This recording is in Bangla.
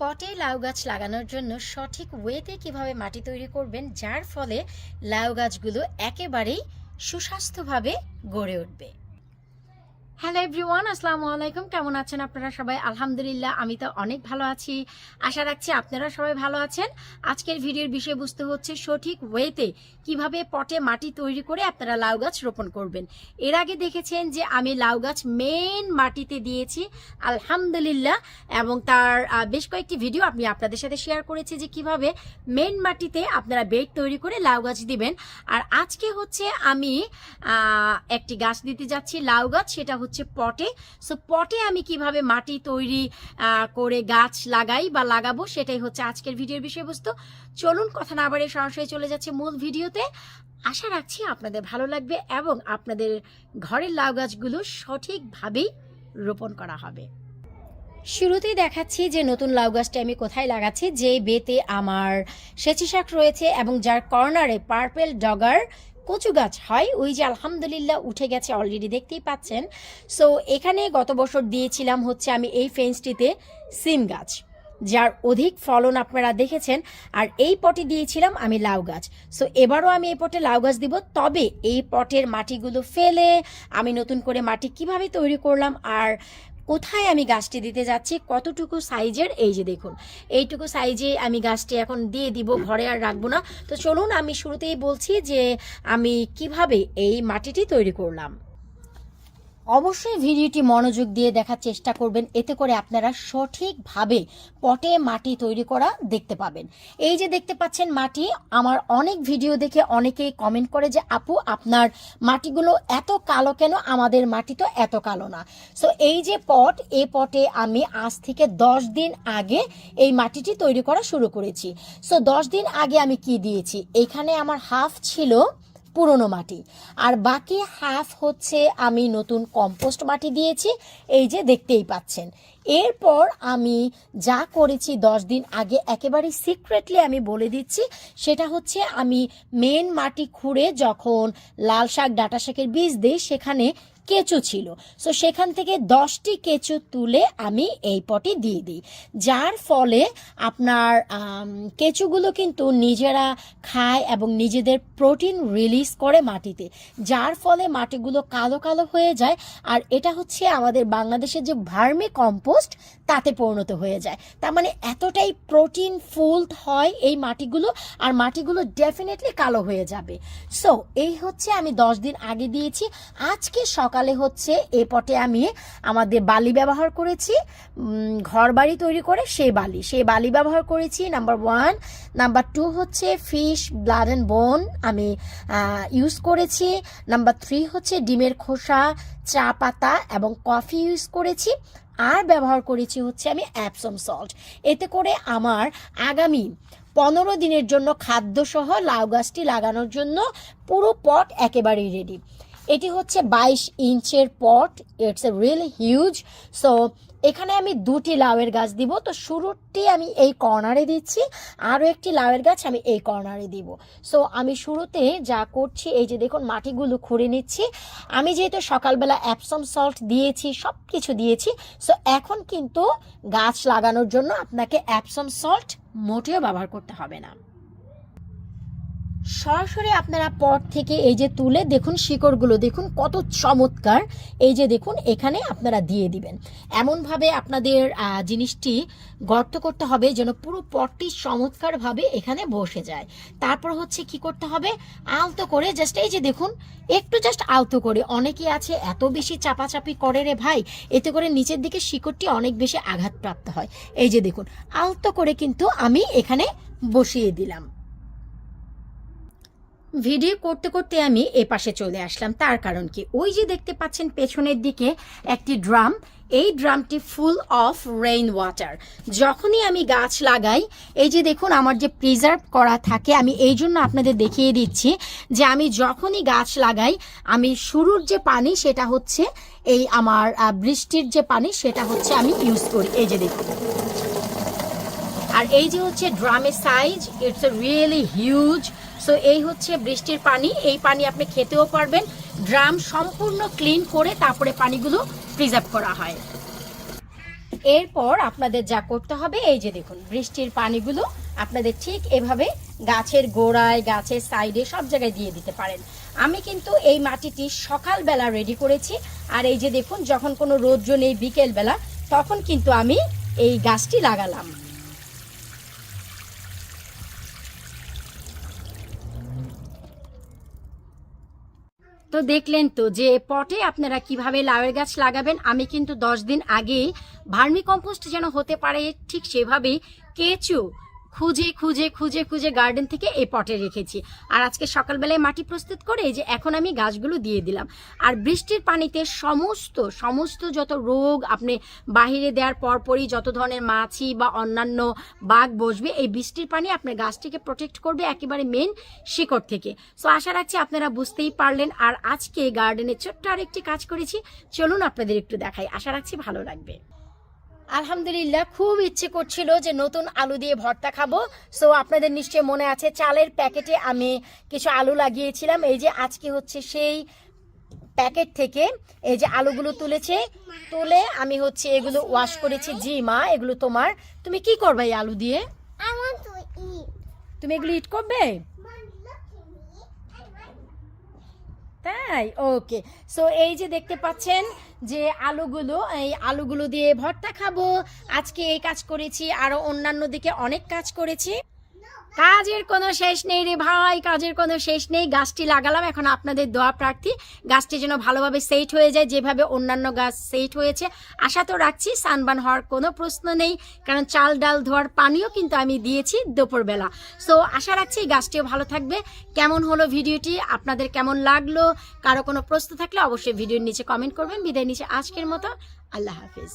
পটে লাউ গাছ লাগানোর জন্য সঠিক ওয়েতে কীভাবে মাটি তৈরি করবেন, যার ফলে লাউ গাছগুলো একেবারেই সুস্বাস্থ্যভাবে গড়ে উঠবে। হ্যালো এভরিওয়ান আসসালামু আলাইকুম কেমন আছেন আপনারা সবাই? আলহামদুলিল্লাহ, আমি তো অনেক ভালো আছি। আশা রাখছি আপনারা সবাই ভালো আছেন। আজকের ভিডিওর বিষয়বস্তু হচ্ছে সঠিক ওয়েতে কীভাবে পটে মাটি তৈরি করে আপনারা লাউ গাছ রোপণ করবেন। এর আগে দেখেছেন যে আমি লাউ গাছ মেন মাটিতে দিয়েছি, আলহামদুলিল্লাহ, এবং তার বেশ কয়েকটি ভিডিও আমি আপনাদের সাথে শেয়ার করেছি যে কীভাবে মেন মাটিতে আপনারা বেড তৈরি করে লাউ গাছ দিবেন। আর আজকে হচ্ছে আমি একটি গাছ দিতে যাচ্ছি লাউ গাছ, সেটা হচ্ছে পটে। সো পটে আমি কীভাবে মাটি তৈরি করে গাছ লাগাই বা লাগাবো সেটাই হচ্ছে আজকের ভিডিওর বিষয়বস্তু। চলুন কথা না বাড়িয়ে সরাসরি চলে যাচ্ছে মূল ভিডিওতে। আশা রাখছি আপনাদের ভালো লাগবে এবং আপনাদের ঘরের লাউ গাছগুলো সঠিকভাবেই রোপণ করা হবে। শুরুতেই দেখাচ্ছি যে নতুন লাউ গাছটি আমি কোথায় লাগাচ্ছি। যে বেতে আমার সেচি শাক রয়েছে এবং যার কর্নারে পার্পেল ডগার কচু গাছ হয়, ওই যে আলহামদুলিল্লাহ উঠে গেছে অলরেডি দেখতেই পাচ্ছেন। সো এখানে গত বছর দিয়েছিলাম হচ্ছে আমি এই ফেন্সটিতে সিম গাছ, যার অধিক ফলন আপনারা দেখেছেন। আর এই পটে দিয়েছিলাম আমি লাউ গাছ। সো এবারও আমি এই পটে লাউ গাছ দিব, তবে এই পটের মাটিগুলো ফেলে, আমি নতুন করে মাটি কীভাবে তৈরি করলাম, আর কোথায় আমি গাছটি দিতে যাচ্ছি, কতটুকু সাইজের, এই যে দেখুন, এইটুকু সাইজে আমি গাছটি এখন দিয়ে দিব, ঘরে আর রাখব না। তো চলুন, আমি শুরুতেই বলছি যে আমি কীভাবে এই মাটিটি তৈরি করলাম। অবশ্যই ভিডিওটি মনোযোগ দিয়ে দেখার চেষ্টা করবেন। এতে করে আপনারা সঠিকভাবে পটে মাটি তৈরি করা দেখতে পাবেন। এই যে দেখতে পাচ্ছেন মাটি, আমার অনেক ভিডিও দেখে অনেকেই কমেন্ট করে যে, আপু, আপনার মাটিগুলো এত কালো কেন? আমাদের মাটি তো এত কালো না। সো এই যে পট এই পটে আমি আজ থেকে দশ দিন আগে এই মাটিটি তৈরি করা শুরু করেছি। সো দশ দিন আগে আমি কি দিয়েছি? এখানে আমার হাফ ছিল পুরনো মাটি। আর বাকি হাফ হচ্ছে আমি নতুন কম্পোস্ট মাটি দিয়েছি। এই যে দেখতেই পাচ্ছেন। এরপর আমি যা করেছি দশ দিন আগে একেবারে সিক্রেটলি আমি বলে দিচ্ছি, সেটা হচ্ছে আমি মেন মাটি খুঁড়ে যখন লাল শাক, ডাটা শাকের বীজ দিই, সেখানে কেঁচো ছিল। সো সেখান থেকে দশটি কেঁচো তুলে আমি এই পটে দিয়ে দিই। যার ফলে আপনার কেঁচোগুলো কিন্তু নিজেরা খায় এবং নিজেদের প্রোটিন রিলিজ করে মাটিতে। যার ফলে মাটিগুলো কালো কালো হয়ে যায়। আর এটা হচ্ছে আমাদের বাংলাদেশের যে ভার্মি কম্পোস্ট তাতে পরিণত হয়ে যায়। তার মানে এতটাই প্রোটিন ফুল হয় এই মাটিগুলো আর মাটিগুলো ডেফিনেটলি কালো হয়ে যাবে। সো এই হচ্ছে আমি দশ দিন আগে দিয়েছি। আজকে সকালে হচ্ছে এ পটে আমি আমাদের বালি ব্যবহার করেছি ঘর বাড়ি তৈরি করে সেই বালি। সেই বালি ব্যবহার করেছি নাম্বার ওয়ান নাম্বার টু হচ্ছে ফিশ ব্লাড অ্যান্ড বোন আমি ইউজ করেছি। নাম্বার থ্রি হচ্ছে ডিমের খোসা, চা পাতা এবং কফি ইউজ করেছি। আর ব্যবহার করেছি হচ্ছে আমি অ্যাপসম সল্ট এতে করে আমার আগামী পনেরো দিনের জন্য খাদ্যসহ লাউ গাছটি লাগানোর জন্য পুরো পট একেবারেই রেডি এটি হচ্ছে বাইশ ইঞ্চের pot it's a real huge so এখানে আমি দুটি লাউয়ের গাছ দিব, তো শুরুটি আমি এই কর্নারে দিচ্ছি, আরও একটি লাউয়ের গাছ আমি এই কর্নারে দিব। সো আমি শুরুতে যা করছি, এই যে দেখুন মাটিগুলো খুঁড়ে নিচ্ছি। আমি যেহেতু সকালবেলা অ্যাপসম সল্ট দিয়েছি সব কিছু দিয়েছি সো এখন কিন্তু গাছ লাগানোর জন্য আপনাকে অ্যাপসম সল্ট মোটেও ব্যবহার করতে হবে না। সরাসরি আপনারা পট থেকে এই যে তুলে দেখুন শিকড়গুলো, দেখুন কত চমৎকার। এই যে দেখুন, এখানে আপনারা দিয়ে দিবেন। এমনভাবে আপনাদের জিনিসটি গর্ত করতে হবে যেন পুরো পটটি চমৎকারভাবে এখানে বসে যায়। তারপর হচ্ছে কি করতে হবে? আলতো করে জাস্ট এই যে দেখুন, একটু জাস্ট আলতো করে। অনেকে আছে, এত বেশি চাপাচাপি করে রে ভাই, এতে করে নিচের দিকে শিকড়টি অনেক বেশি আঘাতপ্রাপ্ত হয়। এই যে দেখুন, আলতো করে কিন্তু আমি এখানে বসিয়ে দিলাম। ভিডিও করতে করতে আমি এ পাশে চলে আসলাম। তার কারণ কি? ওই যে দেখতে পাচ্ছেন পেছনের দিকে একটি ড্রাম, এই ড্রামটি ফুল অফ রেইন ওয়াটার যখনই আমি গাছ লাগাই, এই যে দেখুন আমার যে প্রিজার্ভ করা থাকে, আমি এই জন্য আপনাদের দেখিয়ে দিচ্ছি যে আমি যখনই গাছ লাগাই, আমি শুরুর যে পানি সেটা হচ্ছে এই আমার বৃষ্টির যে পানি সেটা হচ্ছে আমি ইউজ করি। এই যে দেখুন। আর এই যে হচ্ছে ড্রামের size it's a really huge so এই হচ্ছে বৃষ্টির পানি, এই পানি আপনি খেতেও পারবেন। ড্রাম সম্পূর্ণ ক্লিন করে তারপরে পানিগুলো প্রিজার্ভ করা হয়। এরপর আপনাদের যা করতে হবে, এই যে দেখুন, বৃষ্টির পানিগুলো আপনাদের ঠিক এভাবে গাছের গোড়ায়, গাছের সাইডে সব জায়গায় দিয়ে দিতে পারেন। আমি কিন্তু এই মাটিটি সকালবেলা রেডি করেছি, আর এই যে দেখুন, যখন কোনো রৌদ্র নেই বিকেলবেলা, তখন কিন্তু আমি এই গাছটি লাগালাম। তো দেখলেন তো যে পটে আপনারা কীভাবে লাউয়ের গাছ লাগাবেন, আমি কিন্তু দশ দিন আগেই ভার্মি কম্পোস্ট যেন হতে পারে ঠিক সেভাবেই কেঁচু খুঁজে খুঁজে খুঁজে খুঁজে গার্ডেন থেকে এই পটে রেখেছি। আর আজকে সকালবেলায় মাটি প্রস্তুত করে যে এখন আমি গাছগুলো দিয়ে দিলাম। আর বৃষ্টির পানিতে সমস্ত সমস্ত যত রোগ আপনি বাহিরে দেওয়ার পরপরই যত ধরনের মাছি বা অন্যান্য বাঘ বসবে, এই বৃষ্টির পানি আপনার গাছটিকে প্রোটেক্ট করবে একেবারে মেন শিকড় থেকে। সো আশা রাখছি আপনারা বুঝতেই পারলেন। আর আজকে গার্ডেনে ছোট্ট আরেকটি কাজ করেছি। চলুন আপনাদের একটু দেখাই। আশা রাখছি ভালো লাগবে। আলহামদুলিল্লাহ খুব ইচ্ছে করছিল যে নতুন আলু দিয়ে ভর্তা খাব। সো আপনাদের নিশ্চয়ই মনে আছে চালের প্যাকেটে আমি কিছু আলু লাগিয়েছিলাম। এই যে আজকে হচ্ছে সেই প্যাকেট থেকে এই যে আলুগুলো তুলেছে তুলে আমি হচ্ছে এগুলো ওয়াশ করেছি। জি মা এগুলো তোমার। তুমি কি করবে এই আলু দিয়ে. তুমি এগুলো ইট করবে? তাই? ওকে সো এই যে দেখতে পাচ্ছেন যে আলুগুলো, এই আলুগুলো দিয়ে ভর্তা খাব। আজকে এই কাজ করেছি আরও অন্যান্য দিকে অনেক কাজ করেছি। কাজের কোনো শেষ নেই রে ভাই, কাজের কোনো শেষ নেই। গাছটি লাগালাম, এখন আপনাদের দোয়া প্রার্থী। গাছটি যেন ভালোভাবে সেট হয়ে যায়, যেভাবে অন্যান্য গাছ সেট হয়েছে। আশা তো রাখছি সানবান হওয়ার কোনো প্রশ্ন নেই, কারণ চাল ডাল ধোয়ার পানিও কিন্তু আমি দিয়েছি দুপুরবেলা। সো আশা রাখছি গাছটিও ভালো থাকবে। কেমন হলো ভিডিওটি? আপনাদের কেমন লাগল? কারও কোনো প্রশ্ন থাকলে অবশ্যই ভিডিওর নিচে কমেন্ট করবেন। বিদায় নিচে আজকের মতো। আল্লাহ হাফিজ।